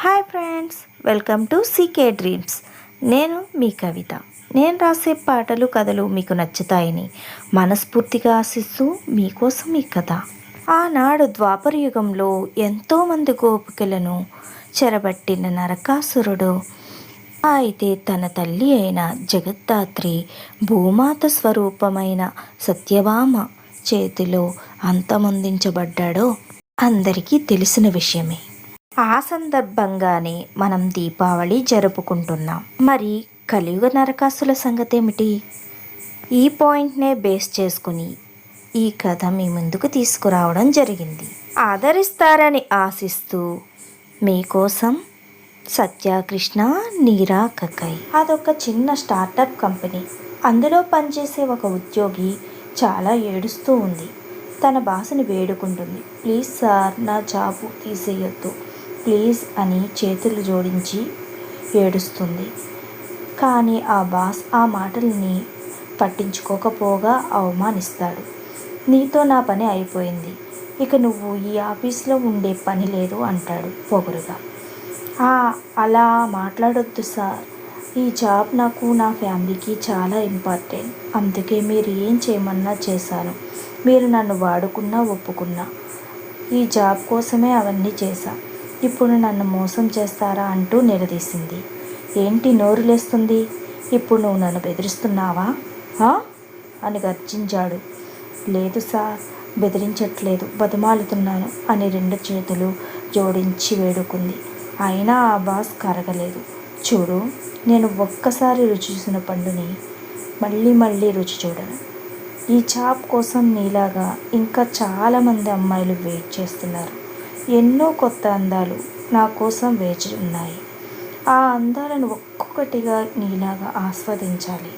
Hi friends welcome to CK dreams. నేను మీ కవిత. నేను రాసే పాటలు కథలు మీకు నచ్చుతాయని మనస్ఫూర్తిగా ఆశిస్తూ మీకోసం ఈ కథ. ఆనాడు ద్వాపర యుగంలో ఎంతోమంది గోపికలను చెరబట్టిన నరకాసురుడు అయితే తన తల్లి అయిన జగద్దాత్రి భూమాత స్వరూపమైన సత్యభామ చేతిలో అంతమొందించబడ్డాడో అందరికీ తెలిసిన విషయమే. ఆ సందర్భంగానే మనం దీపావళి జరుపుకుంటున్నాం. మరి కలియుగ నరకాసుల సంగతి ఏమిటి ఈ పాయింట్నే బేస్ చేసుకుని ఈ కథ మీ ముందుకు తీసుకురావడం జరిగింది. ఆదరిస్తారని ఆశిస్తూ మీకోసం సత్యకృష్ణ నీరా కక్కై అదొక చిన్న స్టార్టప్ కంపెనీ. అందులో పనిచేసే ఒక ఉద్యోగి చాలా ఏడుస్తూ ఉంది. తన బాసుని వేడుకుంటుంది. ప్లీజ్ సార్ నా జాబు తీసేయొద్దు. ప్లీజ్ అని చేతులు జోడించి ఏడుస్తుంది. కానీ ఆ బాస్ ఆ మాటల్ని పట్టించుకోకపోగా అవమానిస్తాడు. నీతో నా పని అయిపోయింది. ఇక నువ్వు ఈ ఆఫీస్లో ఉండే పని లేదు అంటాడు పొగరుగా. "ఆ, అలా మాట్లాడొద్దు సార్. ఈ జాబ్ నాకు నా ఫ్యామిలీకి చాలా ఇంపార్టెంట్. అందుకే మీరు ఏం చేయమన్నా చేశాను. మీరు నన్ను వాడుకున్నా ఒప్పుకున్నా. ఈ జాబ్ కోసమే అవన్నీ చేశాను ఇప్పుడు నన్ను మోసం చేస్తారా అంటూ నిలదీసింది. ఏంటి నోరు లేస్తుంది? ఇప్పుడు నువ్వు నన్ను బెదిరిస్తున్నావా? అని గర్జించాడు. లేదు సార్ బెదిరించట్లేదు. బతిమాలుతున్నాను అని రెండు చేతులు జోడించి వేడుకుంది. అయినా ఆ బాస్ కరగలేదు. చూడు నేను ఒక్కసారి రుచి చూసిన పండుని మళ్ళీ మళ్ళీ రుచి చూడను. ఈ చాప్ కోసం నీలాగా ఇంకా చాలామంది అమ్మాయిలు వెయిట్ చేస్తున్నారు. ఎన్నో కొత్త అందాలు నా కోసం వేచి ఉన్నాయి. ఆ అందాలను ఒక్కొక్కటిగా నీలాగా ఆస్వాదించాలి.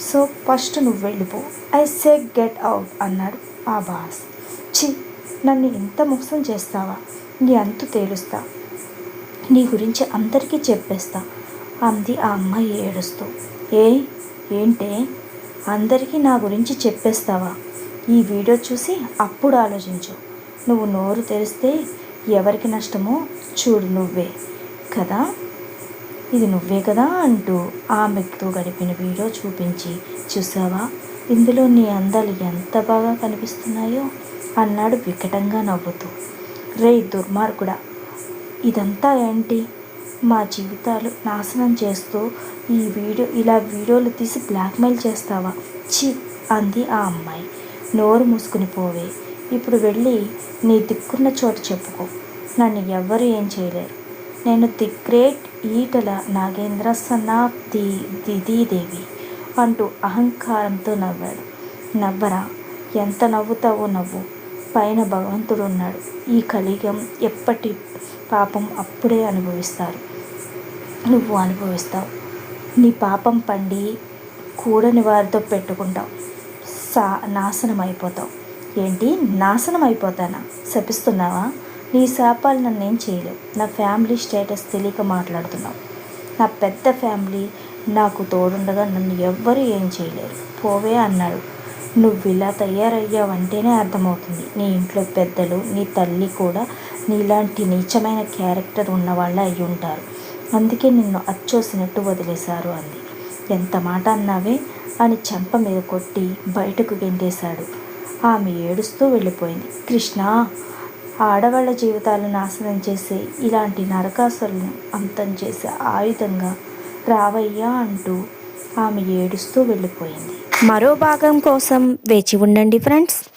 సో ఫస్ట్ నువ్వు వెళ్ళిపో. ఐ సే గెట్ అవుట్ అన్నాడు ఆ బాస్. చి నన్ను ఇంత మోసం చేస్తావా? నీ అంతు తేలుస్తా. నీ గురించి అందరికీ చెప్పేస్తా అంది ఆ అమ్మాయి ఏడుస్తూ. ఏ ఏంటే? అందరికీ నా గురించి చెప్పేస్తావా? ఈ వీడియో చూసి అప్పుడు ఆలోచించు. నువ్వు నోరు తెరిస్తే ఎవరికి నష్టమో చూడు నువ్వే కదా? ఇది నువ్వే కదా అంటూ ఆమెతో గడిపిన వీడియో చూపించి చూసావా? ఇందులో నీ అందాలు ఎంత బాగా కనిపిస్తున్నాయో అన్నాడు వికటంగా నవ్వుతూ. రే దుర్మార్గుడా ఇదంతా ఏంటి? మా జీవితాలు నాశనం చేస్తూ ఈ వీడియో ఇలా వీడియోలు తీసి బ్లాక్మెయిల్ చేస్తావా? చి అంది ఆ అమ్మాయి. నోరు మూసుకుని పోవే. ఇప్పుడు వెళ్ళి నీ దిక్కున్న చోట చెప్పుకో. నన్ను ఎవ్వరు ఏం చేయలేరు. నేను the great Etela Nagendra Sanna the దిదీదేవి అంటూ అహంకారంతో నవ్వాడు. నవ్వరా? ఎంత నవ్వుతావో నవ్వు. పైన భగవంతుడు ఉన్నాడు. ఈ కలియుగం ఎప్పటి పాపం అప్పుడే అనుభవిస్తారు. నువ్వు అనుభవిస్తావు. నీ పాపం పండి కూడని వారితో పెట్టుకుంటావు. సా నాశనం అయిపోతావు ఏంటి? నాశనం అయిపోతానా? శపిస్తున్నావా? నీ శాపాలు నన్ను ఏం చేయలేవు. నా ఫ్యామిలీ స్టేటస్ తెలియక మాట్లాడుతున్నావు. నా పెద్ద ఫ్యామిలీ నాకు తోడుండగా నన్ను ఎవ్వరూ ఏం చేయలేరు. పోవే అన్నాడు. నువ్వు ఇలా తయారయ్యావంటేనే అర్థమవుతుంది. నీ ఇంట్లో పెద్దలు నీ తల్లి కూడా నీలాంటి నీచమైన క్యారెక్టర్ ఉన్నవాళ్ళు అయి ఉంటారు అందుకే నిన్ను అచ్చోసినట్టు వదిలేశారు అంది. ఎంత మాట అన్నావే? అని చెంప మీద కొట్టి బయటకు గెంటేశాడు. ఆమె ఏడుస్తూ వెళ్ళిపోయింది. కృష్ణ ఆడవాళ్ళ జీవితాలు నాశనం చేసే ఇలాంటి నరకాసులను అంతం చేసే ఆయుధంగా రావయ్యా అంటూ ఆమె ఏడుస్తూ వెళ్ళిపోయింది. మరో భాగం కోసం వేచి ఉండండి ఫ్రెండ్స్.